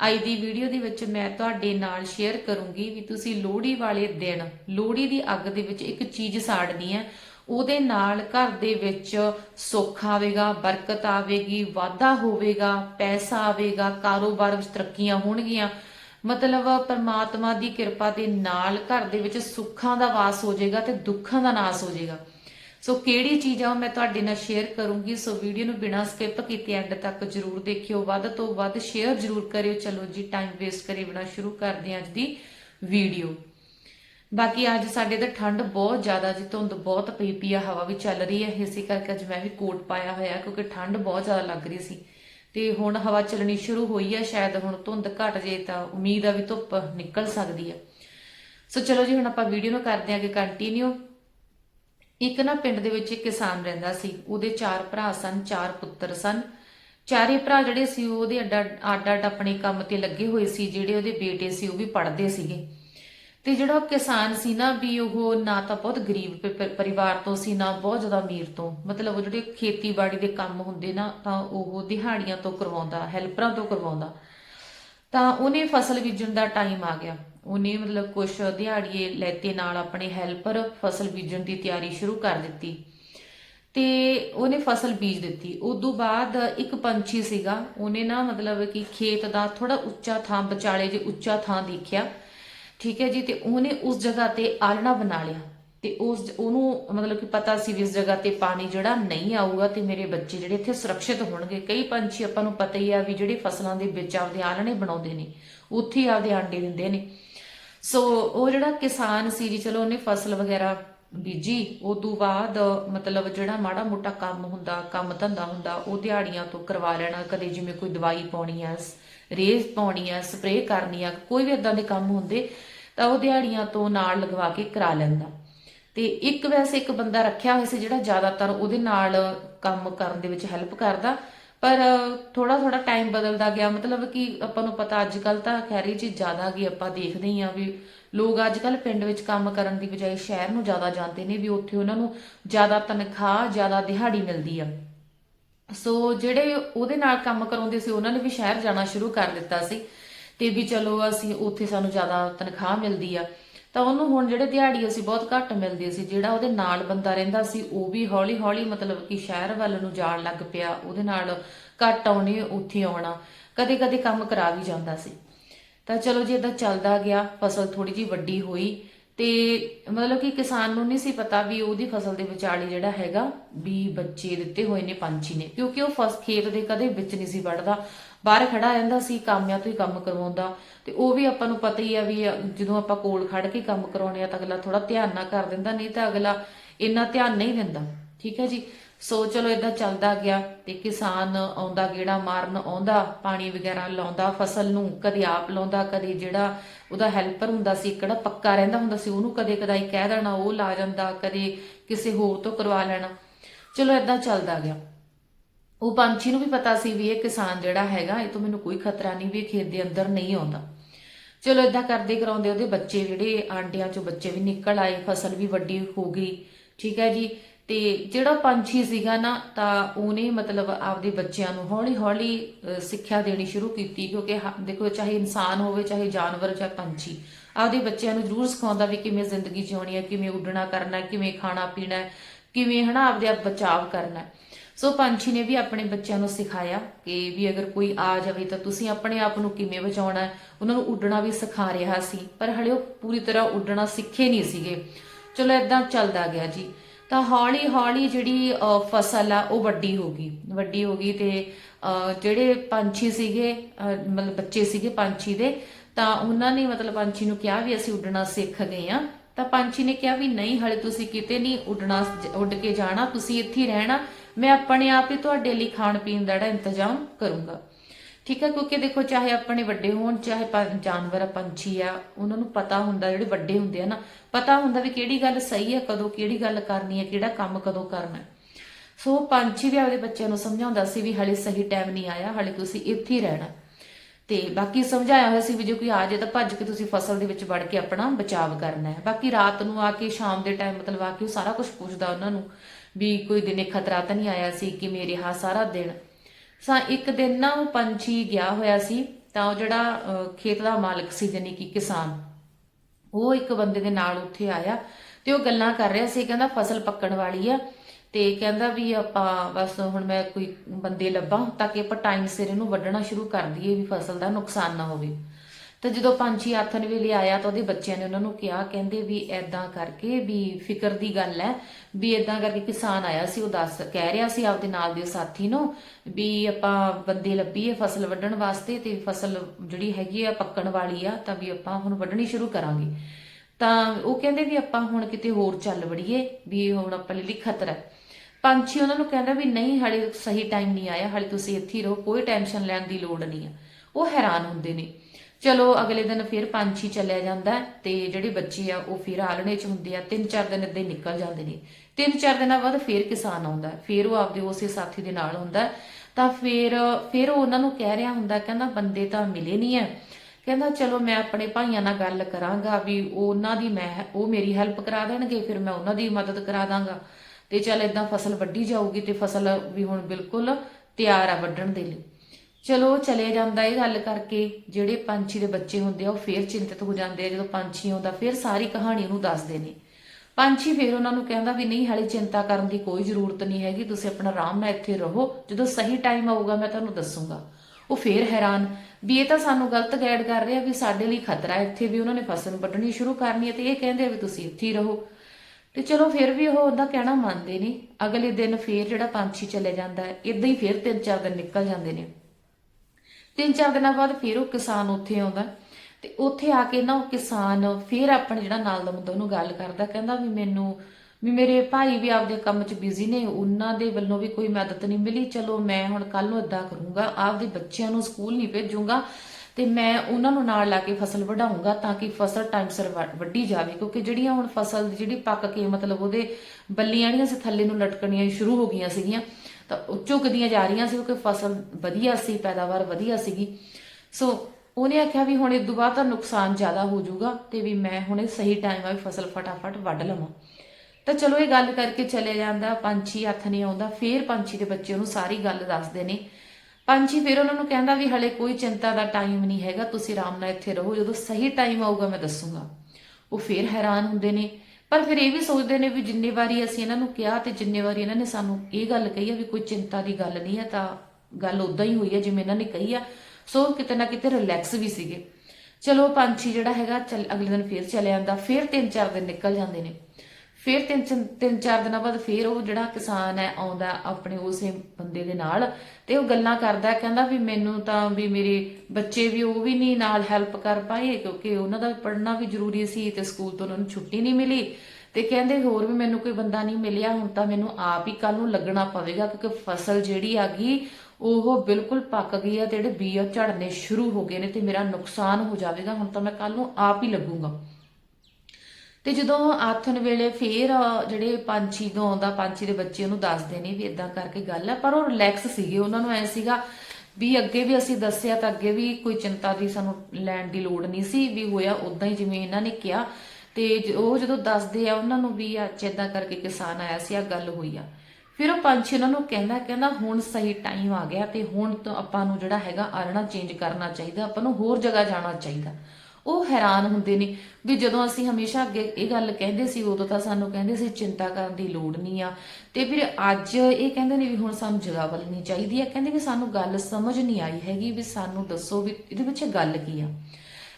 ਅੱਜ ਦੀ ਵੀਡੀਓ ਦੇ ਵਿੱਚ ਮੈਂ ਤੁਹਾਡੇ ਨਾਲ ਸ਼ੇਅਰ ਕਰੂੰਗੀ ਵੀ ਤੁਸੀਂ ਲੋਹੜੀ ਵਾਲੇ ਦਿਨ, ਲੋਹੜੀ ਦੀ ਅੱਗ ਦੇ ਵਿੱਚ ਇੱਕ ਚੀਜ਼ ਸਾੜਨੀ ਹੈ, ਉਹਦੇ ਨਾਲ ਘਰ ਦੇ ਵਿੱਚ ਸੁੱਖ ਆਵੇਗਾ, ਬਰਕਤ ਆਵੇਗੀ, ਵਾਧਾ ਹੋਵੇਗਾ, ਪੈਸਾ ਆਵੇਗਾ, ਕਾਰੋਬਾਰ ਵਿੱਚ ਤਰੱਕੀਆਂ ਹੋਣਗੀਆਂ। ਮਤਲਬ ਪਰਮਾਤਮਾ ਦੀ ਕਿਰਪਾ ਦੇ ਨਾਲ ਘਰ ਦੇ ਵਿੱਚ ਸੁੱਖਾਂ ਦਾ ਵਾਸ ਹੋ ਜਾਏਗਾ ਤੇ ਦੁੱਖਾਂ ਦਾ ਨਾਸ ਹੋ ਜਾਏਗਾ। ਸੋ ਕਿਹੜੀ ਚੀਜ਼ ਆ ਉਹ ਮੈਂ ਤੁਹਾਡੇ ਨਾਲ ਸ਼ੇਅਰ ਕਰੂੰਗੀ ਸੋ ਵੀਡੀਓ ਨੂੰ ਬਿਨਾਂ ਸਕਿਪ ਕੀਤੇ ਐਂਡ ਤੱਕ ਜਰੂਰ ਦੇਖਿਓ। ਵੱਧ ਤੋਂ ਵੱਧ ਸ਼ੇਅਰ ਜਰੂਰ ਕਰਿਓ। ਚਲੋ ਜੀ ਟਾਈਮ ਵੇਸਟ ਕਰੇ ਬਿਨਾਂ ਸ਼ੁਰੂ ਕਰਦੇ ਹਾਂ ਅੱਜ ਦੀ ਵੀਡੀਓ ਬਾਕੀ ਅੱਜ ਸਾਡੇ ਤਾਂ ਠੰਡ ਬਹੁਤ ਜ਼ਿਆਦਾ ਜੀ, ਧੁੰਦ ਬਹੁਤ ਪਈ ਪਈ ਆ, ਹਵਾ ਵੀ ਚੱਲ ਰਹੀ ਹੈ। ਇਸੇ ਕਰਕੇ ਅੱਜ ਮੈਂ ਵੀ ਕੋਟ ਪਾਇਆ ਹੋਇਆ, ਕਿਉਂਕਿ ਠੰਡ ਬਹੁਤ ਜ਼ਿਆਦਾ ਲੱਗ ਰਹੀ ਸੀ। ਤੇ ਹੁਣ ਹਵਾ ਚੱਲਣੀ ਸ਼ੁਰੂ ਹੋਈ ਆ, ਸ਼ਾਇਦ ਹੁਣ ਧੁੰਦ ਘਟ ਜੇ ਤਾਂ ਉਮੀਦ ਆ ਵੀ ਧੁੱਪ ਨਿਕਲ ਸਕਦੀ ਹੈ ਸੋ ਚਲੋ ਜੀ, ਹੁਣ ਆਪਾਂ ਵੀਡੀਓ ਨੂੰ ਕਰਦੇ ਆਂਗੇ ਕੰਟੀਨਿਊ ਇੱਕ ਨਾ ਪਿੰਡ ਦੇ ਵਿੱਚ ਇੱਕ ਕਿਸਾਨ ਰਹਿੰਦਾ ਸੀ, ਉਹਦੇ ਚਾਰ ਭਰਾ ਸਨ, ਚਾਰ ਪੁੱਤਰ ਸਨ। ਚਾਰੇ ਭਰਾ ਜਿਹੜੇ ਸੀ ਉਹਦੇ ਅੱਡਾ ਅੱਡ ਅੱਡ ਆਪਣੇ ਕੰਮ ਤੇ ਲੱਗੇ ਹੋਏ ਸੀ, ਜਿਹੜੇ ਉਹਦੇ ਬੇਟੇ ਸੀ, ਉਹ ਵੀ ਪੜ੍ਹਦੇ ਸੀਗੇ। ਤੇ ਜਿਹੜਾ ਉਹ ਕਿਸਾਨ ਸੀ ਨਾ, ਵੀ ਉਹ ਨਾ ਤਾਂ ਬਹੁਤ ਗਰੀਬ ਪ- ਪਰਿਵਾਰ ਤੋਂ ਸੀ, ਨਾ ਬਹੁਤ ਜ਼ਿਆਦਾ ਅਮੀਰ ਤੋਂ। ਮਤਲਬ ਉਹ ਜਿਹੜੇ ਖੇਤੀਬਾੜੀ ਦੇ ਕੰਮ ਹੁੰਦੇ ਨਾ, ਤਾਂ ਉਹ ਦਿਹਾੜੀਆਂ ਤੋਂ ਕਰਵਾਉਂਦਾ, ਹੈਲਪਰਾਂ ਤੋਂ ਕਰਵਾਉਂਦਾ। ਤਾਂ ਉਹਨੇ ਫਸਲ ਬੀਜਣ ਦਾ ਟਾਈਮ ਆ ਗਿਆ। ਉਹਨੇ ਮਤਲਬ ਕੁਝ ਦਿਹਾੜੀਏ ਲੈਤੇ ਨਾਲ ਆਪਣੇ ਹੈਲਪਰ ਫਸਲ ਬੀਜਣ ਦੀ ਤਿਆਰੀ ਸ਼ੁਰੂ ਕਰ ਦਿੱਤੀ। ਤੇ ਉਹਨੇ ਫਸਲ ਬੀਜ ਦਿੱਤੀ। ਉਦੋਂ ਬਾਅਦ ਇੱਕ ਪੰਛੀ ਸੀਗਾ, ਉਹਨੇ ਨਾ ਮਤਲਬ ਕਿ ਖੇਤ ਦਾ ਥੋੜਾ ਉੱਚਾ ਥਾਂ, ਵਿਚਾਲੇ ਜੇ ਉੱਚਾ ਥਾਂ ਦੇਖਿਆ, ਠੀਕ ਹੈ ਜੀ, ਤੇ ਉਹਨੇ ਉਸ ਜਗ੍ਹਾ ਤੇ ਆਲਣਾ ਬਣਾ ਲਿਆ। ਤੇ ਉਸ ਉਹਨੂੰ ਮਤਲਬ ਕਿ ਪਤਾ ਸੀ ਵੀ ਇਸ ਜਗ੍ਹਾ ਤੇ ਪਾਣੀ ਜਿਹੜਾ ਨਹੀਂ ਆਊਗਾ ਤੇ ਮੇਰੇ ਬੱਚੇ ਜਿਹੜੇ ਇੱਥੇ ਸੁਰੱਖਿਅਤ ਹੋਣਗੇ। ਕਈ ਪੰਛੀ ਆਪਾਂ ਨੂੰ ਪਤਾ ਹੀ ਆ ਵੀ ਜਿਹੜੇ ਫਸਲਾਂ ਦੇ ਵਿੱਚ ਆਪਦੇ ਆਲਣੇ ਬਣਾਉਂਦੇ ਨੇ, ਉੱਥੇ ਹੀ ਆਪਦੇ ਆਂਡੇ ਦਿੰਦੇ ਨੇ। ਸੋ ਉਹ ਜਿਹੜਾ ਕਿਸਾਨ ਸੀ ਜੀ, ਚਲੋ ਉਹਨੇ ਫਸਲ ਵਗੈਰਾ ਬੀਜੀ, ਉਦੋਂ ਬਾਅਦ ਮਤਲਬ ਜਿਹੜਾ ਮਾੜਾ ਮੋਟਾ ਕੰਮ ਹੁੰਦਾ, ਕੰਮ ਧੰਦਾ ਹੁੰਦਾ, ਉਹ ਦਿਹਾੜੀਆਂ ਤੋਂ ਕਰਵਾ ਲੈਣਾ, ਕਦੇ ਜਿਵੇਂ ਕੋਈ ਦਵਾਈ ਪਾਉਣੀ ਆ ਰੇਸ ਪਾਉਣੀ ਆ, ਸਪਰੇਅ ਕਰਨੀ ਆ, ਕੋਈ ਵੀ ਇਦਾਂ ਦੇ ਕੰਮ ਹੁੰਦੇ, ਤਾਂ ਉਹ ਦਿਹਾੜੀਆਂ ਤੋਂ ਨਾਲ ਲਗਵਾ ਕੇ ਕਰਾ ਲੈਂਦਾ। ਤੇ ਇੱਕ ਵੈਸੇ ਇੱਕ ਬੰਦਾ ਰੱਖਿਆ ਹੋਇਆ ਸੀ ਜਿਹੜਾ ਜ਼ਿਆਦਾਤਰ ਉਹਦੇ ਨਾਲ ਕੰਮ ਕਰਨ ਦੇ ਵਿੱਚ ਹੈਲਪ ਕਰਦਾ ਪਰ ਥੋੜਾ ਥੋੜਾ ਟਾਈਮ ਬਦਲਦਾ ਗਿਆ। ਮਤਲਬ ਕਿ ਆਪਾਂ ਨੂੰ ਪਤਾ ਅੱਜ ਕੱਲ ਤਾਂ ਖੈਰ ਇਹ ਚੀਜ਼ ਜ਼ਿਆਦਾ ਗਈ ਆਪਾਂ ਦੇਖਦੇ ਹੀ ਆ ਵੀ ਲੋਕ ਅੱਜ ਕੱਲ ਪਿੰਡ ਵਿੱਚ ਕੰਮ ਕਰਨ ਦੀ ਬਜਾਏ ਸ਼ਹਿਰ ਨੂੰ ਜ਼ਿਆਦਾ ਜਾਂਦੇ ਨੇ ਵੀ ਉੱਥੇ ਉਹਨਾਂ ਨੂੰ ਜ਼ਿਆਦਾ ਤਨਖਾਹ, ਜ਼ਿਆਦਾ ਦਿਹਾੜੀ ਮਿਲਦੀ ਆ। ਸੋ ਜਿਹੜੇ ਉਹਦੇ ਨਾਲ ਕੰਮ ਕਰਾਉਂਦੇ ਸੀ, ਉਹਨਾਂ ਨੇ ਵੀ ਸ਼ਹਿਰ ਜਾਣਾ ਸ਼ੁਰੂ ਕਰ ਦਿੱਤਾ ਸੀ। ਤੇ ਵੀ ਚਲੋ ਅਸੀਂ ਉੱਥੇ ਸਾਨੂੰ ਜ਼ਿਆਦਾ ਤਨਖਾਹ ਮਿਲਦੀ ਆ। ਤਾਂ ਉਹਨੂੰ ਹੁਣ ਜਿਹੜੇ ਦਿਹਾੜੀ ਸੀ ਬਹੁਤ ਘੱਟ ਮਿਲਦੀ ਸੀ, ਜਿਹੜਾ ਉਹਦੇ ਨਾਲ ਬੰਦਾ ਰਹਿੰਦਾ ਸੀ, ਉਹ ਵੀ ਹੌਲੀ ਹੌਲੀ ਮਤਲਬ ਕਿ ਸ਼ਹਿਰ ਵੱਲ ਨੂੰ ਜਾਣ ਲੱਗ ਪਿਆ, ਉਹਦੇ ਨਾਲ ਘੱਟ ਆਉਣੇ, ਉੱਥੇ ਆਉਣਾ ਕਦੇ ਕਦੇ ਕੰਮ ਕਰਾ ਵੀ ਜਾਂਦਾ ਸੀ। ਤਾਂ ਚਲੋ ਜੀ ਇਦਾਂ ਚੱਲਦਾ ਗਿਆ, ਫਸਲ ਥੋੜੀ ਜੀ ਵੱਡੀ ਹੋਈ ਤੇ ਮਤਲਬ ਕਿ ਕਿਸਾਨ ਨੂੰ ਨਹੀਂ ਸੀ ਪਤਾ ਵੀ ਉਹਦੀ ਫਸਲ ਦੇ ਵਿਚਾਲੇ ਜਿਹੜਾ ਹੈਗਾ ਵੀ ਬੱਚੇ ਦਿੱਤੇ ਹੋਏ ਨੇ ਪੰਛੀ ਨੇ, ਕਿਉਂਕਿ ਉਹ ਫਸ, ਖੇਤ ਦੇ ਕਦੇ ਵਿੱਚ ਨਹੀਂ ਸੀ ਵੜਦਾ ਬਾਹਰ ਖੜਾ ਰਹਿੰਦਾ ਸੀ, ਕਾਮਿਆਂ ਤੋਂ ਹੀ ਕੰਮ ਕਰਵਾਉਂਦਾ। ਤੇ ਉਹ ਵੀ ਆਪਾਂ ਨੂੰ ਪਤਾ ਹੀ ਆ ਵੀ ਜਦੋਂ ਆਪਾਂ ਕੋਲ ਖੜ ਕੇ ਕੰਮ ਕਰਾਉਣੇ ਆ ਤਾਂ ਅਗਲਾ ਥੋੜਾ ਧਿਆਨ ਨਾਲ ਕਰ ਦਿੰਦਾ, ਨਹੀਂ ਤਾਂ ਅਗਲਾ ਇੰਨਾ ਧਿਆਨ ਨਹੀਂ ਦਿੰਦਾ। ਠੀਕ ਹੈ ਜੀ? ਸੋ ਚਲੋ ਇਦਾਂ ਚੱਲਦਾ ਗਿਆ ਤੇ ਕਿਸਾਨ ਆਉਂਦਾ, ਗੇੜਾ ਮਾਰਨ ਆਉਂਦਾ, ਪਾਣੀ ਵਗੈਰਾ ਲਾਉਂਦਾ, ਫਸਲ ਨੂੰ ਕਦੇ ਆਪ ਲਾਉਂਦਾ, ਕਦੇ ਜਿਹੜਾ ਉਹਦਾ ਹੈਲਪਰ ਹੁੰਦਾ ਸੀ ਕਿਹੜਾ ਪੱਕਾ ਰਹਿੰਦਾ ਹੁੰਦਾ ਸੀ, ਉਹਨੂੰ ਕਦੇ ਕਦਾਈ ਕਹਿ ਦੇਣਾ, ਉਹ ਲਾ ਜਾਂਦਾ, ਕਦੇ ਕਿਸੇ ਹੋਰ ਤੋਂ ਕਰਵਾ ਲੈਣਾ। ਚਲੋ ਇਦਾਂ ਚੱਲਦਾ ਗਿਆ। ਉਹ ਪੰਛੀ ਨੂੰ ਵੀ ਪਤਾ ਸੀ ਵੀ ਇਹ ਕਿਸਾਨ ਜਿਹੜਾ ਹੈਗਾ ਇਹ ਤੋਂ ਮੈਨੂੰ ਕੋਈ ਖਤਰਾ ਨਹੀਂ ਵੀ ਇਹ ਖੇਤ ਦੇ ਅੰਦਰ ਨਹੀਂ ਆਉਂਦਾ। ਚਲੋ ਇਦਾਂ ਕਰਦੇ ਕਰਾਉਂਦੇ ਉਹਦੇ ਬੱਚੇ ਜਿਹੜੇ ਆਂਡਿਆਂ ਚੋਂ ਬੱਚੇ ਵੀ ਨਿਕਲ ਆਏ ਫਸਲ ਵੀ ਵੱਡੀ ਹੋ ਗਈ ਠੀਕ ਹੈ ਜੀ। ਤੇ ਜਿਹੜਾ ਪੰਛੀ ਸੀਗਾ ਨਾ ਤਾਂ ਉਹਨੇ ਮਤਲਬ ਆਪਦੇ ਬੱਚਿਆਂ ਨੂੰ ਹੌਲੀ-ਹੌਲੀ ਅਹ, ਸਿੱਖਿਆ ਦੇਣੀ ਸ਼ੁਰੂ ਕੀਤੀ ਕਿਉਂਕਿ ਦੇਖੋ ਚਾਹੇ ਇਨਸਾਨ ਹੋਵੇ ਚਾਹੇ ਜਾਨਵਰ ਚਾਹੇ ਪੰਛੀ ਆਪਦੇ ਬੱਚਿਆਂ ਨੂੰ ਜ਼ਰੂਰ ਸਿਖਾਉਂਦਾ ਵੀ ਕਿਵੇਂ ਜ਼ਿੰਦਗੀ ਜਿਉਣੀ ਹੈ ਕਿਵੇਂ ਉੱਡਣਾ ਕਰਨਾ ਕਿਵੇਂ ਖਾਣਾ ਪੀਣਾ ਕਿਵੇਂ ਹਨਾ ਆਪਦੇ ਆਪ ਬਚਾਅ ਕਰਨਾ। ਸੋ ਪੰਛੀ ਨੇ ਵੀ ਆਪਣੇ ਬੱਚਿਆਂ ਨੂੰ ਸਿਖਾਇਆ ਕਿ ਵੀ ਅਗਰ ਕੋਈ ਆ ਜਾਵੇ ਤਾਂ ਤੁਸੀਂ ਆਪਣੇ ਆਪ ਨੂੰ ਕਿਵੇਂ ਬਚਾਉਣਾ ਹੈ। ਉਹਨਾਂ ਨੂੰ ਉੱਡਣਾ ਵੀ ਸਿਖਾ ਰਿਹਾ ਸੀ ਪਰ ਹਲੇ ਉਹ ਪੂਰੀ ਤਰ੍ਹਾਂ ਉੱਡਣਾ ਸਿੱਖੇ ਨਹੀਂ ਸੀਗੇ। ਚਲੋ ਇਦਾਂ ਚੱਲਦਾ ਗਿਆ ਜੀ। ਤਾਂ ਹੌਲੀ ਹੌਲੀ ਜਿਹੜੀ ਫਸਲ ਆ ਉਹ ਵੱਡੀ ਹੋ ਗਈ। ਵੱਡੀ ਹੋ ਗਈ ਤੇ ਅ, ਜਿਹੜੇ ਪੰਛੀ ਸੀਗੇ ਮਤਲਬ ਬੱਚੇ ਸੀਗੇ ਪੰਛੀ ਦੇ ਤਾਂ ਉਹਨਾਂ ਨੇ ਮਤਲਬ ਪੰਛੀ ਨੂੰ ਕਿਹਾ ਵੀ ਅਸੀਂ ਉੱਡਣਾ ਸਿੱਖ ਗਏ ਆ ਤਾਂ ਪੰਛੀ ਨੇ ਕਿਹਾ ਵੀ ਨਹੀਂ ਹਲੇ ਤੁਸੀਂ ਕਿਤੇ ਨਹੀਂ ਉੱਡਣਾ ਉੱਡ ਕੇ ਜਾਣਾ ਤੁਸੀਂ ਇੱਥੇ ਹੀ ਰਹਿਣਾ। ਮੈਂ ਆਪਣੇ ਆਪ ਹੀ ਤੁਹਾਡੇ ਲਈ ਖਾਣ ਪੀਣ ਦਾ ਜਿਹੜਾ ਇੰਤਜ਼ਾਮ ਕਰੂੰਗਾ। ਠੀਕ ਹੈ, ਕਿਉਂਕਿ ਦੇਖੋ, ਚਾਹੇ ਆਪਣੇ ਵੱਡੇ ਹੋਣ, ਚਾਹੇ ਜਾਨਵਰ ਆ ਪੰਛੀ ਆ, ਉਹਨਾਂ ਨੂੰ ਪਤਾ ਹੁੰਦਾ, ਜਿਹੜੇ ਵੱਡੇ ਹੁੰਦੇ ਆ ਨਾ, ਪਤਾ ਹੁੰਦਾ ਵੀ ਕਿਹੜੀ ਗੱਲ ਸਹੀ ਹੈ ਕਦੋਂ ਕਿਹੜੀ ਗੱਲ ਕਰਨੀ ਹੈ ਕਿਹੜਾ ਕੰਮ ਕਦੋਂ ਕਰਨਾ। ਹੈ ਸੋ ਪੰਛੀ ਵੀ ਆਪਣੇ ਬੱਚਿਆਂ ਨੂੰ ਸਮਝਾਉਂਦਾ ਸੀ ਵੀ ਹਲੇ ਸਹੀ ਟਾਈਮ ਨਹੀਂ ਆਇਆ, ਹਲੇ ਤੁਸੀਂ ਇੱਥੇ ਹੀ ਰਹਿਣਾ। ਤੇ ਬਾਕੀ ਸਮਝਾਇਆ ਹੋਇਆ ਸੀ ਵੀ ਜੇ ਕੋਈ ਆ ਜਾਏ ਤਾਂ ਭੱਜ ਕੇ ਤੁਸੀਂ ਫਸਲ ਦੇ ਵਿੱਚ ਵੜ ਕੇ ਆਪਣਾ ਬਚਾਵ ਕਰਨਾ ਹੈ। ਬਾਕੀ ਰਾਤ ਨੂੰ ਆ ਕੇ, ਸ਼ਾਮ ਦੇ ਟਾਈਮ ਮਤਲਬ ਆ ਕੇ ਉਹ ਸਾਰਾ ਕੁਝ ਪੁੱਛਦਾ ਉਹਨਾਂ ਨੂੰ। ਵੀ ਕੋਈ ਦਿਨੇ ਖਤਰਾ ਤਾਂ ਨਹੀਂ ਆਇਆ ਸੀ ਕਿ ਮੇਰੇ ਹਾਂ ਸਾਰਾ ਦਿਨ। ਸਾ ਇੱਕ ਦਿਨ ਨਾ ਉਹ ਪੰਛੀ ਗਿਆ ਹੋਇਆ ਸੀ, ਤਾਂ ਉਹ ਜਿਹੜਾ ਖੇਤ ਦਾ ਮਾਲਕ ਸੀ ਜਾਨੀ ਕਿ ਕਿਸਾਨ, ਉਹ ਇੱਕ ਬੰਦੇ ਦੇ ਨਾਲ ਉੱਥੇ ਆਇਆ ਤੇ ਉਹ ਗੱਲਾਂ ਕਰ ਰਿਹਾ ਸੀ, ਕਹਿੰਦਾ ਫਸਲ ਪੱਕਣ ਵਾਲੀ ਆ ਤੇ ਕਹਿੰਦਾ ਵੀ ਆਪਾਂ ਬਸ ਹੁਣ ਮੈਂ ਕੋਈ ਬੰਦੇ ਲੱਭਾਂ ਤਾਂ ਕਿ ਆਪਾਂ ਟਾਈਮ ਸਿਰ ਇਹਨੂੰ ਵੱਢਣਾ ਸ਼ੁਰੂ ਕਰ ਦਈਏ ਵੀ ਫਸਲ ਦਾ ਨੁਕਸਾਨ ਨਾ ਹੋਵੇ। ਤੇ ਜਦੋਂ ਪੰਛੀ ਆਥਣ ਵੇਲੇ ਆਇਆ ਤਾਂ ਉਹਦੇ ਬੱਚਿਆਂ ਨੇ ਉਹਨਾਂ ਨੂੰ ਕਿਹਾ, ਕਹਿੰਦੇ ਵੀ ਐਦਾਂ ਕਰਕੇ ਵੀ ਫਿਕਰ ਦੀ ਗੱਲ ਹੈ, ਵੀ ਐਦਾਂ ਕਰਕੇ ਕਿਸਾਨ ਆਇਆ ਸੀ, ਉਹ ਦੱਸ ਕਹਿ ਰਿਹਾ ਸੀ ਆਪਦੇ ਨਾਲ ਦੇ ਸਾਥੀ ਨੂੰ ਵੀ ਆਪਾਂ ਬੰਦੇ ਲੱਭੀਏ ਫਸਲ ਵੱਢਣ ਵਾਸਤੇ ਤੇ ਫਸਲ ਜਿਹੜੀ ਹੈਗੀ ਆ ਪੱਕਣ ਵਾਲੀ ਆ, ਤਾਂ ਵੀ ਆਪਾਂ ਹੁਣ ਵੱਢਣੀ ਸ਼ੁਰੂ ਕਰਾਂਗੇ। ਤਾਂ ਉਹ ਕਹਿੰਦੇ ਵੀ ਆਪਾਂ ਹੁਣ ਕਿਤੇ ਹੋਰ ਚੱਲ ਵੜੀਏ, ਵੀ ਹੁਣ ਆਪਾਂ ਲਈ ਖਤਰਾ ਹੈ। ਪੰਛੀ ਉਹਨਾਂ ਨੂੰ ਕਹਿੰਦਾ ਵੀ ਨਹੀਂ, ਹਾਲੇ ਸਹੀ ਟਾਈਮ ਨਹੀਂ ਆਇਆ, ਹਾਲੇ ਤੁਸੀਂ ਇੱਥੇ ਰਹੋ, ਕੋਈ ਟੈਨਸ਼ਨ ਲੈਣ ਦੀ ਲੋੜ ਨਹੀਂ ਆ। ਉਹ ਹੈਰਾਨ ਹੁੰਦੇ ਨੇ। ਚਲੋ, ਅਗਲੇ ਦਿਨ ਫਿਰ ਪੰਛੀ ਚੱਲਿਆ ਜਾਂਦਾ ਤੇ ਜਿਹੜੇ ਬੱਚੇ ਆ, ਉਹ ਫਿਰ ਆਲਣੇ 'ਚ ਹੁੰਦੇ ਆ, ਤਿੰਨ ਚਾਰ ਦਿਨ ਏਦਾਂ ਨਿਕਲ ਜਾਂਦੇ ਨੇ। ਤਿੰਨ ਚਾਰ ਦਿਨਾਂ ਬਾਅਦ ਫਿਰ ਕਿਸਾਨ ਆਉਂਦਾ ਫਿਰ ਉਹ ਆਪਦੇ ਉਸੇ ਸਾਥੀ ਦੇ ਨਾਲ ਹੁੰਦਾ ਤਾਂ ਫਿਰ ਫਿਰ ਉਹ ਉਹਨਾਂ ਨੂੰ ਕਹਿ ਰਿਹਾ ਹੁੰਦਾ, ਕਹਿੰਦਾ ਬੰਦੇ ਤਾਂ ਮਿਲੇ ਨਹੀਂ ਐ ਕਹਿੰਦਾ, ਚਲੋ, ਮੈਂ ਆਪਣੇ ਭਾਈਆਂ ਨਾਲ ਗੱਲ ਕਰਾਂਗਾ ਵੀ ਉਹਨਾਂ ਦੀ ਮੈਂ, ਉਹ ਮੇਰੀ ਹੈਲਪ ਕਰਾ ਦੇਣਗੇ, ਫਿਰ ਮੈਂ ਉਹਨਾਂ ਦੀ ਮਦਦ ਕਰਾ ਦਾਂਗਾ। ਤੇ ਚੱਲ ਇਦਾਂ ਫਸਲ ਵੱਢੀ ਜਾਊਗੀ ਤੇ ਫਸਲ ਵੀ ਹੁਣ ਬਿਲਕੁਲ ਤਿਆਰ ਆ ਵੱਢਣ ਦੇ ਲਈ। ਚਲੋ ਉਹ ਚਲੇ ਜਾਂਦਾ ਇਹ ਗੱਲ ਕਰਕੇ, ਜਿਹੜੇ ਪੰਛੀ ਦੇ ਬੱਚੇ ਹੁੰਦੇ ਆ, ਉਹ ਫੇਰ ਚਿੰਤਤ ਹੋ ਜਾਂਦੇ ਆ, ਜਦੋਂ ਪੰਛੀ ਆਉਂਦਾ ਫੇਰ ਸਾਰੀ ਕਹਾਣੀ ਉਹਨੂੰ ਦੱਸਦੇ ਨੇ। ਪੰਛੀ ਫੇਰ ਉਹਨਾਂ ਨੂੰ ਕਹਿੰਦਾ ਵੀ ਨਹੀਂ, ਹਾਲੇ ਚਿੰਤਾ ਕਰਨ ਦੀ ਕੋਈ ਜ਼ਰੂਰਤ ਨਹੀਂ ਹੈਗੀ, ਤੁਸੀਂ ਆਪਣਾ ਆਰਾਮ ਨਾਲ ਇੱਥੇ ਰਹੋ, ਜਦੋਂ ਸਹੀ ਟਾਈਮ ਆਊਗਾ ਮੈਂ ਤੁਹਾਨੂੰ ਦੱਸੂਗਾ। ਉਹ ਫੇਰ ਹੈਰਾਨ, ਵੀ ਇਹ ਤਾਂ ਸਾਨੂੰ ਗਲਤ ਗਾਈਡ ਕਰ ਰਿਹਾ ਵੀ ਸਾਡੇ ਲਈ ਖਤਰਾ ਹੈ, ਇੱਥੇ ਵੀ ਉਹਨਾਂ ਨੇ ਫਸਲ ਵੱਢਣੀ ਸ਼ੁਰੂ ਕਰਨੀ ਹੈ ਤੇ ਇਹ ਕਹਿੰਦੇ ਆ ਵੀ ਤੁਸੀਂ ਇੱਥੇ ਹੀ ਰਹੋ। ਤੇ ਚਲੋ ਫਿਰ ਵੀ ਉਹ ਉਹਦਾ ਕਹਿਣਾ ਮੰਨਦੇ ਨੇ, ਅਗਲੇ ਦਿਨ ਫੇਰ ਜਿਹੜਾ ਪੰਛੀ ਚਲੇ ਜਾਂਦਾ ਹੈ ਇਦਾਂ ਹੀ ਫੇਰ ਤਿੰਨ ਚਾਰ ਦਿਨ ਨਿਕਲ ਜਾਂਦੇ ਨੇ। ਤਿੰਨ ਚਾਰ ਦਿਨਾਂ ਬਾਅਦ ਫਿਰ ਉਹ ਕਿਸਾਨ ਉੱਥੇ ਆਉਂਦਾ। ਤੇ ਉੱਥੇ ਆ ਕੇ ਨਾ ਉਹ ਕਿਸਾਨ ਫਿਰ ਆਪਣੇ ਜਿਹੜਾ ਨਾਲ ਦਾ ਮੁੰਡਾ ਉਹਨੂੰ ਗੱਲ ਕਰਦਾ, ਕਹਿੰਦਾ ਵੀ ਮੈਨੂੰ, ਵੀ ਮੇਰੇ ਭਾਈ ਵੀ ਆਪਦੇ ਕੰਮ 'ਚ ਬਿਜ਼ੀ ਨੇ, ਉਹਨਾਂ ਦੇ ਵੱਲੋਂ ਵੀ ਕੋਈ ਮਦਦ ਨਹੀਂ ਮਿਲੀ, ਚਲੋ ਮੈਂ ਹੁਣ ਕੱਲ ਨੂੰ ਇਦਾਂ ਕਰੂੰਗਾ, ਆਪਦੇ ਬੱਚਿਆਂ ਨੂੰ ਸਕੂਲ ਨਹੀਂ ਭੇਜੂੰਗਾ ਤੇ ਮੈਂ ਉਹਨਾਂ ਨੂੰ ਨਾਲ ਲਾ ਕੇ ਫਸਲ ਵਢਾਊਂਗਾ ਤਾਂ ਕਿ ਫਸਲ ਟਾਈਮ ਸਿਰ ਵੱਢ- ਵੱਢੀ ਜਾਵੇ, ਕਿਉਂਕਿ ਜਿਹੜੀਆਂ ਹੁਣ ਫਸਲ ਦੀ ਜਿਹੜੀ ਪੱਕ ਕੇ ਮਤਲਬ ਉਹਦੇ ਬੱਲੀਆਂ ਜਿਹੜੀਆਂ ਸੀ ਥੱਲੇ ਨੂੰ ਲਟਕਣੀਆਂ ਸ਼ੁਰੂ ਹੋ ਗਈਆਂ ਸੀਗੀਆਂ ਤਾਂ ਉਹ ਝੁਕਦੀਆਂ ਜਾ ਰਹੀਆਂ ਸੀ, ਕਿਉਂਕਿ ਫਸਲ ਵਧੀਆ ਸੀ, ਪੈਦਾਵਾਰ ਵਧੀਆ ਸੀਗੀ। ਸੋ ਉਹਨੇ ਆਖਿਆ ਵੀ ਹੁਣ ਇਸ ਤੋਂ ਬਾਅਦ ਤਾਂ ਨੁਕਸਾਨ ਜ਼ਿਆਦਾ ਹੋ ਜਾਊਗਾ ਤੇ ਵੀ ਮੈਂ ਹੁਣੇ ਸਹੀ ਟਾਈਮ ਆ ਵੀ ਫਸਲ ਫਟਾਫਟ ਵੱਢ ਲਵਾਂ। ਤਾਂ ਚਲੋ ਇਹ ਗੱਲ ਕਰਕੇ ਚਲੇ ਜਾਂਦਾ, ਪੰਛੀ ਹੱਥ ਨਹੀਂ ਆਉਂਦਾ, ਫੇਰ ਪੰਛੀ ਦੇ ਬੱਚੇ ਉਹਨੂੰ ਸਾਰੀ ਗੱਲ ਦੱਸਦੇ ਨੇ। ਪੰਛੀ ਫਿਰ ਉਹਨਾਂ ਨੂੰ ਕਹਿੰਦਾ ਵੀ ਹਲੇ ਕੋਈ ਚਿੰਤਾ ਦਾ ਟਾਈਮ ਨਹੀਂ ਹੈਗਾ, ਤੁਸੀਂ ਆਰਾਮ ਨਾਲ ਇੱਥੇ ਰਹੋ, ਜਦੋਂ ਸਹੀ ਟਾਈਮ ਆਊਗਾ ਮੈਂ ਦੱਸੂਗਾ। ਉਹ ਫਿਰ ਹੈਰਾਨ ਹੁੰਦੇ ਨੇ। ਪਰ ਫਿਰ ਇਹ ਵੀ ਸੋਚਦੇ ਨੇ ਵੀ ਜਿੰਨੇ ਵਾਰੀ ਅਸੀਂ ਇਹਨਾਂ ਨੂੰ ਕਿਹਾ ਤੇ ਜਿੰਨੇ ਵਾਰੀ ਇਹਨਾਂ ਨੇ ਸਾਨੂੰ ਇਹ ਗੱਲ ਕਹੀ ਆ ਵੀ ਕੋਈ ਚਿੰਤਾ ਦੀ ਗੱਲ ਨਹੀਂ ਹੈ ਤਾਂ ਗੱਲ ਉਦਾਂ ਹੀ ਹੋਈ ਹੈ ਜਿਵੇਂ ਇਹਨਾਂ ਨੇ ਕਹੀ ਆ। ਸੋ ਕਿਤੇ ਨਾ ਕਿਤੇ ਰਿਲੈਕਸ ਵੀ ਸੀਗੇ। ਚਲੋ ਪੰਛੀ ਜਿਹੜਾ ਹੈਗਾ ਚੱਲ, ਅਗਲੇ ਦਿਨ ਫੇਰ ਚਲੇ ਜਾਂਦਾ ਫੇਰ ਤਿੰਨ ਚਾਰ ਦਿਨ ਨਿਕਲ ਜਾਂਦੇ ਨੇ। ਫਿਰ ਤਿੰਨ ਤਿੰਨ- ਚਾਰ ਦਿਨਾਂ ਬਾਅਦ ਫਿਰ ਉਹ ਜਿਹੜਾ ਕਿਸਾਨ ਹੈ ਆਉਂਦਾ ਆਪਣੇ ਉਸੇ ਬੰਦੇ ਦੇ ਨਾਲ ਤੇ ਉਹ ਗੱਲਾਂ ਕਰਦਾ, ਕਹਿੰਦਾ ਵੀ ਮੈਨੂੰ ਤਾਂ ਵੀ ਮੇਰੇ ਬੱਚੇ ਵੀ ਉਹ ਵੀ ਨਹੀਂ ਨਾਲ ਹੈਲਪ ਕਰ ਪਾਏ ਕਿਉਂਕਿ ਉਹਨਾਂ ਦਾ ਪੜ੍ਹਨਾ ਵੀ ਜ਼ਰੂਰੀ ਸੀ ਤੇ ਸਕੂਲ ਤੋਂ ਉਹਨਾਂ ਨੂੰ ਛੁੱਟੀ ਨਹੀਂ ਮਿਲੀ। ਤੇ ਕਹਿੰਦੇ ਹੋਰ ਵੀ ਮੈਨੂੰ ਕੋਈ ਬੰਦਾ ਨਹੀਂ ਮਿਲਿਆ, ਹੁਣ ਤਾਂ ਮੈਨੂੰ ਆਪ ਹੀ ਕੱਲ ਨੂੰ ਲੱਗਣਾ ਪਵੇਗਾ ਕਿਉਂਕਿ ਫਸਲ ਜਿਹੜੀ ਆ ਗਈ ਉਹ ਬਿਲਕੁਲ ਪੱਕ ਗਈ ਆ ਤੇ ਜਿਹੜੇ ਬੀਜ ਆ, ਝੜਨੇ ਸ਼ੁਰੂ ਹੋ ਗਏ ਨੇ ਤੇ ਮੇਰਾ ਨੁਕਸਾਨ ਹੋ ਜਾਵੇਗਾ, ਹੁਣ ਤਾਂ ਮੈਂ ਕੱਲ ਨੂੰ ਆਪ ਹੀ ਲੱਗੂਗਾ। ਤੇ ਜਦੋਂ ਆਥਣ ਵੇਲੇ ਫੇਰ ਜਿਹੜੇ ਪੰਛੀ ਤੋਂ ਆਉਂਦਾ, ਪੰਛੀ ਦੇ ਬੱਚੇ ਉਹਨੂੰ ਦੱਸਦੇ ਨੇ ਵੀ ਇਦਾਂ ਕਰਕੇ ਗੱਲ ਹੈ ਪਰ ਉਹ ਰਿਲੈਕਸ ਸੀਗੇ, ਉਹਨਾਂ ਨੂੰ ਐ ਸੀਗਾ ਵੀ ਅੱਗੇ ਵੀ ਅਸੀਂ ਦੱਸਿਆ ਤਾਂ ਅੱਗੇ ਵੀ ਕੋਈ ਚਿੰਤਾ ਦੀ ਸਾਨੂੰ ਲੈਣ ਦੀ ਲੋੜ ਨਹੀਂ ਸੀ ਵੀ ਹੋਇਆ ਉਦਾਂ ਹੀ ਜਿਵੇਂ ਇਹਨਾਂ ਨੇ ਕਿਹਾ। ਤੇ ਉਹ ਜਦੋਂ ਦੱਸਦੇ ਆ, ਉਹਨਾਂ ਨੂੰ ਵੀ ਅੱਜ ਇਦਾਂ ਕਰਕੇ ਕਿਸਾਨ ਆਇਆ ਸੀ, ਆ ਗੱਲ ਹੋਈ ਆ। ਫਿਰ ਉਹ ਪੰਛੀ ਉਹਨਾਂ ਨੂੰ ਕਹਿੰਦਾ ਕਹਿੰਦਾ ਹੁਣ ਸਹੀ ਟਾਈਮ ਆ ਗਿਆ ਤੇ ਹੁਣ ਤੋਂ ਆਪਾਂ ਨੂੰ ਜਿਹੜਾ ਹੈਗਾ ਆਲਣਾ ਚੇਂਜ ਕਰਨਾ ਚਾਹੀਦਾ, ਆਪਾਂ ਨੂੰ ਹੋਰ ਜਗ੍ਹਾ ਜਾਣਾ ਚਾਹੀਦਾ। ਉਹ ਹੈਰਾਨ ਹੁੰਦੇ ਨੇ ਵੀ ਜਦੋਂ ਅਸੀਂ ਹਮੇਸ਼ਾ ਅੱਗੇ ਇਹ ਗੱਲ ਕਹਿੰਦੇ ਸੀ, ਉਦੋਂ ਤਾਂ ਸਾਨੂੰ ਕਹਿੰਦੇ ਸੀ, ਚਿੰਤਾ ਕਰਨ ਦੀ ਲੋੜ ਨਹੀਂ ਆ। ਤੇ ਫਿਰ ਅੱਜ ਇਹ ਕਹਿੰਦੇ ਨੇ ਵੀ ਹੁਣ ਸਾਨੂੰ ਜਗ੍ਹਾ ਬਦਲਣੀ ਚਾਹੀਦੀ ਆ। ਕਹਿੰਦੇ ਵੀ ਸਾਨੂੰ ਗੱਲ ਸਮਝ ਨਹੀਂ ਆਈ ਹੈਗੀ ਵੀ ਸਾਨੂੰ ਦੱਸੋ ਵੀ ਇਹਦੇ ਵਿੱਚ ਗੱਲ ਕੀ ਆ।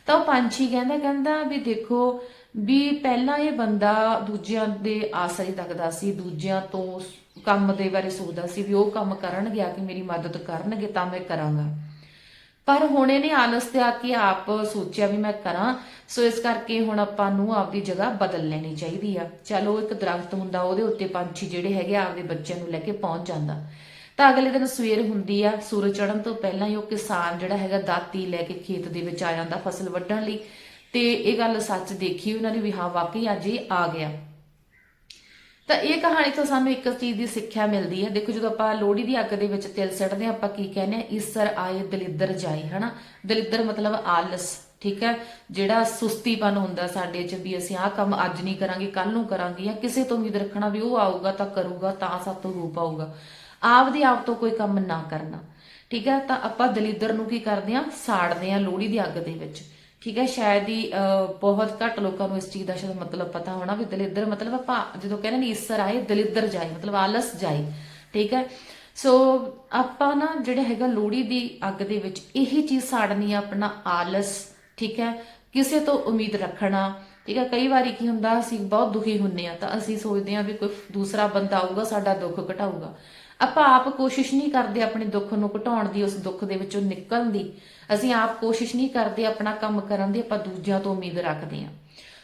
ਤਾਂ ਉਹ ਪੰਛੀ ਕਹਿੰਦਾ ਕਹਿੰਦਾ ਵੀ ਦੇਖੋ ਵੀ ਪਹਿਲਾਂ ਇਹ ਬੰਦਾ ਦੂਜਿਆਂ ਦੇ ਆਸਰੇ ਤੱਕਦਾ ਸੀ, ਦੂਜਿਆਂ ਤੋਂ ਕੰਮ ਦੇ ਬਾਰੇ ਸੋਚਦਾ ਸੀ ਵੀ ਉਹ ਕੰਮ ਕਰਨ ਗਿਆ ਕਿ ਮੇਰੀ ਮਦਦ ਕਰਨਗੇ, ਤਾਂ ਮੈਂ ਕਰਾਂਗਾ। ਪਰ ਹੁਣ ਇਹਨੇ ਆਲਸ ਤੇ ਆ ਕੇ ਆਪ ਸੋਚਿਆ ਵੀ ਮੈਂ ਕਰਾਂ, ਸੋ ਇਸ ਕਰਕੇ ਹੁਣ ਆਪਾਂ ਨੂੰ ਆਪਦੀ ਜਗ੍ਹਾ ਬਦਲ ਲੈਣੀ ਚਾਹੀਦੀ ਆ। ਚਲੋ ਇੱਕ ਦਰਖਤ ਹੁੰਦਾ, ਉਹਦੇ ਉੱਤੇ ਪੰਛੀ ਜਿਹੜੇ ਹੈਗੇ ਆ ਆਪਦੇ ਬੱਚਿਆਂ ਨੂੰ ਲੈ ਕੇ ਪਹੁੰਚ ਜਾਂਦਾ। ਤਾਂ ਅਗਲੇ ਦਿਨ ਸਵੇਰ ਹੁੰਦੀ ਆ, ਸੂਰਜ ਚੜ੍ਹਨ ਤੋਂ ਪਹਿਲਾਂ ਹੀ ਉਹ ਕਿਸਾਨ ਜਿਹੜਾ ਹੈਗਾ ਦਾਤੀ ਲੈ ਕੇ ਖੇਤ ਦੇ ਵਿੱਚ ਆ ਜਾਂਦਾ ਫਸਲ ਵੱਢਣ ਲਈ। ਤੇ ਇਹ ਗੱਲ ਸੱਚ ਦੇਖੀ ਉਹਨਾਂ ਨੇ ਵੀ ਹਾਂ, ਵਾਕਈ ਅੱਜ ਇਹ ਆ ਗਿਆ। ਤਾਂ ਇਹ ਕਹਾਣੀ ਤੋਂ ਸਾਨੂੰ ਇੱਕ ਚੀਜ਼ ਦੀ ਸਿੱਖਿਆ ਮਿਲਦੀ ਹੈ। ਦੇਖੋ, ਜਦੋਂ ਆਪਾਂ ਲੋਹੜੀ ਦੀ ਅੱਗ ਦੇ ਵਿੱਚ ਤਿਲ ਸੱਟਦੇ ਹਾਂ, ਆਪਾਂ ਕੀ ਕਹਿੰਦੇ ਆ ਈਸਰ ਆਏ ਦਲਿੱਦਰ ਜਾਈ ਹਨਾ? ਦਲਿੱਦਰ ਮਤਲਬ ਆਲਸ, ਠੀਕ ਹੈ? ਜਿਹੜਾ ਸੁਸਤੀਪਨ ਹੁੰਦਾ ਸਾਡੇ 'ਚ ਵੀ ਅਸੀਂ ਆਹ ਕੰਮ ਅੱਜ ਨਹੀਂ ਕਰਾਂਗੇ ਕੱਲ ਨੂੰ ਕਰਾਂਗੇ ਜਾਂ ਕਿਸੇ ਤੋਂ ਉਮੀਦ ਰੱਖਣਾ ਵੀ ਉਹ ਆਊਗਾ ਤਾਂ ਕਰੂਗਾ, ਤਾਂ ਸਭ ਤੋਂ ਹੋ ਪਾਊਗਾ ਆਪ ਦੀ ਆਪ ਤੋਂ ਕੋਈ ਕੰਮ ਨਾ ਕਰਨਾ, ਠੀਕ ਹੈ? ਤਾਂ ਆਪਾਂ ਦਲਿੱਦਰ ਨੂੰ ਕੀ ਕਰਦੇ ਆ ਸਾੜਦੇ ਆ ਲੋਹੜੀ ਦੀ ਅੱਗ ਦੇ ਵਿੱਚ। ਠੀਕ ਹੈ ਸ਼ਾਇਦ ਹੀ ਅਹ, ਬਹੁਤ ਘੱਟ ਲੋਕਾਂ ਨੂੰ ਇਸ ਚੀਜ਼ ਦਾ ਸ਼ਾਇਦ ਮਤਲਬ ਪਤਾ ਹੋਣਾ ਵੀ ਦਲਿੱਦਰ ਮਤਲਬ ਆਪਾਂ ਜਦੋਂ ਕਹਿੰਦੇ ਨੇ ਈਸਰ ਆਏ ਦਲਿੱਦਰ ਜਾਏ ਮਤਲਬ ਆਲਸ ਜਾਏ ਠੀਕ ਹੈ? ਸੋ ਆਪਾਂ ਨਾ ਜਿਹੜਾ ਹੈਗਾ ਲੋਹੜੀ ਦੀ ਅੱਗ ਦੇ ਵਿੱਚ ਇਹੀ ਚੀਜ਼ ਸਾੜਨੀ ਆ ਆਪਣਾ ਆਲਸ ਠੀਕ ਹੈ? ਕਿਸੇ ਤੋਂ ਉਮੀਦ ਰੱਖਣਾ ਠੀਕ ਹੈ? ਕਈ ਵਾਰੀ ਕੀ ਹੁੰਦਾ ਅਸੀਂ ਬਹੁਤ ਦੁਖੀ ਹੁੰਨੇ ਆ ਤਾਂ ਅਸੀਂ ਸੋਚਦੇ ਆ ਵੀ ਕੋਈ ਦੂਸਰਾ ਬੰਦਾ ਆਊਗਾ ਸਾਡਾ ਦੁੱਖ ਘਟਾਊਗਾ। ਆਪਾਂ ਆਪ ਕੋਸ਼ਿਸ਼ ਨਹੀਂ ਕਰਦੇ ਆਪਣੇ ਦੁੱਖ ਨੂੰ ਘਟਾਉਣ ਦੀ, ਉਸ ਦੁੱਖ ਦੇ ਵਿੱਚੋਂ ਨਿਕਲਣ ਦੀ। ਅਸੀਂ ਆਪ ਕੋਸ਼ਿਸ਼ ਨਹੀਂ ਕਰਦੇ ਆਪਣਾ ਕੰਮ ਕਰਨ ਦੀ, ਆਪਾਂ ਦੂਜਿਆਂ ਤੋਂ ਉਮੀਦ ਰੱਖਦੇ ਹਾਂ।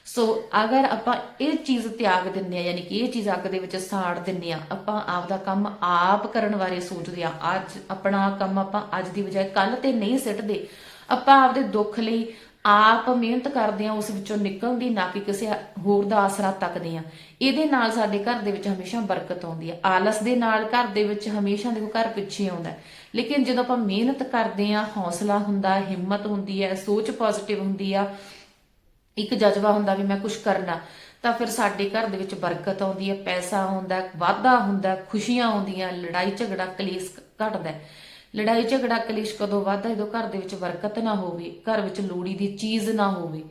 ਸੋ ਅਗਰ ਆਪਾਂ ਇਹ ਚੀਜ਼ ਤਿਆਗ ਦਿੰਦੇ ਆ ਯਾਨੀ ਕਿ ਇਹ ਚੀਜ਼ ਅੱਗ ਦੇ ਵਿੱਚ ਸਾੜ ਦਿੰਦੇ ਆ ਆਪਾਂ ਆਪ ਦਾ ਕੰਮ ਆਪ ਕਰਨ ਬਾਰੇ ਸੋਚਦੇ ਆ ਅੱਜ ਆਪਣਾ ਕੰਮ ਆਪਾਂ ਅੱਜ ਦੀ ਬਜਾਏ ਕੱਲ ਤੇ ਨਹੀਂ ਸਿੱਟਦੇ। ਆਪਾਂ ਆਪਦੇ ਦੁੱਖ ਲਈ ਆਪ ਮਿਹਨਤ ਕਰਦੇ ਆ, ਉਸ ਵਿੱਚੋਂ ਨਿਕਲਣ ਨਾ ਕਿ ਕਿਸੇ ਹੋਰ ਦਾ ਆਸਰਾ ਤੱਕਦੇ ਆ। ਇਹਦੇ ਨਾਲ ਸਾਡੇ ਘਰ ਦੇ ਵਿੱਚ ਹਮੇਸ਼ਾ ਬਰਕਤ ਆਉਂਦੀ ਹੈ ਆਲਸ ਦੇ ਨਾਲ ਘਰ ਦੇ ਵਿੱਚ ਹਮੇਸ਼ਾ ਦੇਖੋ ਘਰ ਪਿੱਛੇ ਆਉਂਦਾ ਲੇਕਿਨ ਜਦੋਂ ਆਪਾਂ ਮਿਹਨਤ ਕਰਦੇ ਆ, ਹੌਸਲਾ ਹੁੰਦਾ, ਹਿੰਮਤ ਹੁੰਦੀ ਹੈ, ਸੋਚ ਪੋਜ਼ਿਟਿਵ ਹੁੰਦੀ ਆ, ਇੱਕ ਜਜ਼ਬਾ ਹੁੰਦਾ ਵੀ ਮੈਂ ਕੁਝ ਕਰਨਾ, ਤਾਂ ਫਿਰ ਸਾਡੇ ਘਰ ਦੇ ਵਿੱਚ ਬਰਕਤ ਆਉਂਦੀ ਹੈ, ਪੈਸਾ ਆਉਂਦਾ, ਵਾਧਾ ਹੁੰਦਾ, ਖੁਸ਼ੀਆਂ ਆਉਂਦੀਆਂ ਲੜਾਈ ਝਗੜਾ ਕਲੇਸ਼ ਘਟਦਾ ਲੜਾਈ ਝਗੜਾ ਕਲੇਸ਼ ਕਦੋਂ ਵੱਧਦਾ ਜਦੋਂ ਘਰ ਦੇ ਵਿੱਚ ਬਰਕਤ ਨਾ ਹੋਵੇ, ਘਰ ਵਿੱਚ ਲੋੜੀ ਦੀ ਚੀਜ਼ ਨਾ ਹੋਵੇ।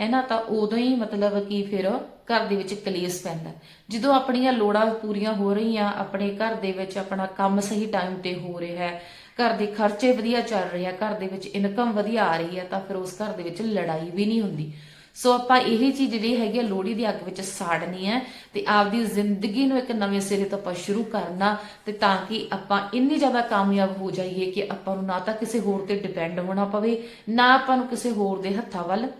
ਹੈ ਨਾ ਤਾਂ ਉਦੋਂ ਹੀ ਮਤਲਬ ਕਿ ਫਿਰ ਘਰ ਦੇ ਵਿੱਚ ਕਲੇਸ਼ ਪੈਂਦਾ। ਜਦੋਂ ਆਪਣੀਆਂ ਲੋੜਾਂ ਪੂਰੀਆਂ ਹੋ ਰਹੀਆਂ, ਆਪਣੇ ਘਰ ਦੇ ਵਿੱਚ ਆਪਣਾ ਕੰਮ ਸਹੀ ਟਾਈਮ ਤੇ ਹੋ ਰਿਹਾ ਹੈ, ਘਰ ਦੇ ਖਰਚੇ ਵਧੀਆ ਚੱਲ ਰਹੇ ਆ, ਘਰ ਦੇ ਵਿੱਚ ਇਨਕਮ ਵਧੀਆ ਆ ਰਹੀ ਹੈ, ਤਾਂ ਫਿਰ ਉਸ ਘਰ ਦੇ ਵਿੱਚ ਲੜਾਈ ਵੀ ਨਹੀਂ ਹੁੰਦੀ। ਸੋ ਆਪਾਂ ਇਹ ਚੀਜ਼ ਜਿਹੜੀ ਹੈਗੀ ਆ, ਲੋਹੜੀ ਦੀ ਅੱਗ ਵਿੱਚ ਸਾੜਨੀ ਹੈ ਤੇ ਆਪਦੀ ਜ਼ਿੰਦਗੀ ਨੂੰ ਇੱਕ ਨਵੇਂ ਸਿਰੇ ਤੋਂ ਆਪਾਂ ਸ਼ੁਰੂ ਕਰਨਾ ਤੇ ਤਾਂ ਕਿ ਆਪਾਂ ਇੰਨੀ ਜ਼ਿਆਦਾ ਕਾਮਯਾਬ ਹੋ ਜਾਈਏ ਕਿ ਆਪਾਂ ਨੂੰ ਨਾ ਤਾਂ ਕਿਸੇ ਹੋਰ ਤੇ ਡਿਪੈਂਡ ਹੋਣਾ ਪਵੇ, ਨਾ ਆਪਾਂ ਨੂੰ ਕਿਸੇ ਹੋਰ ਦੇ ਹੱਥਾਂ ਵੱਲ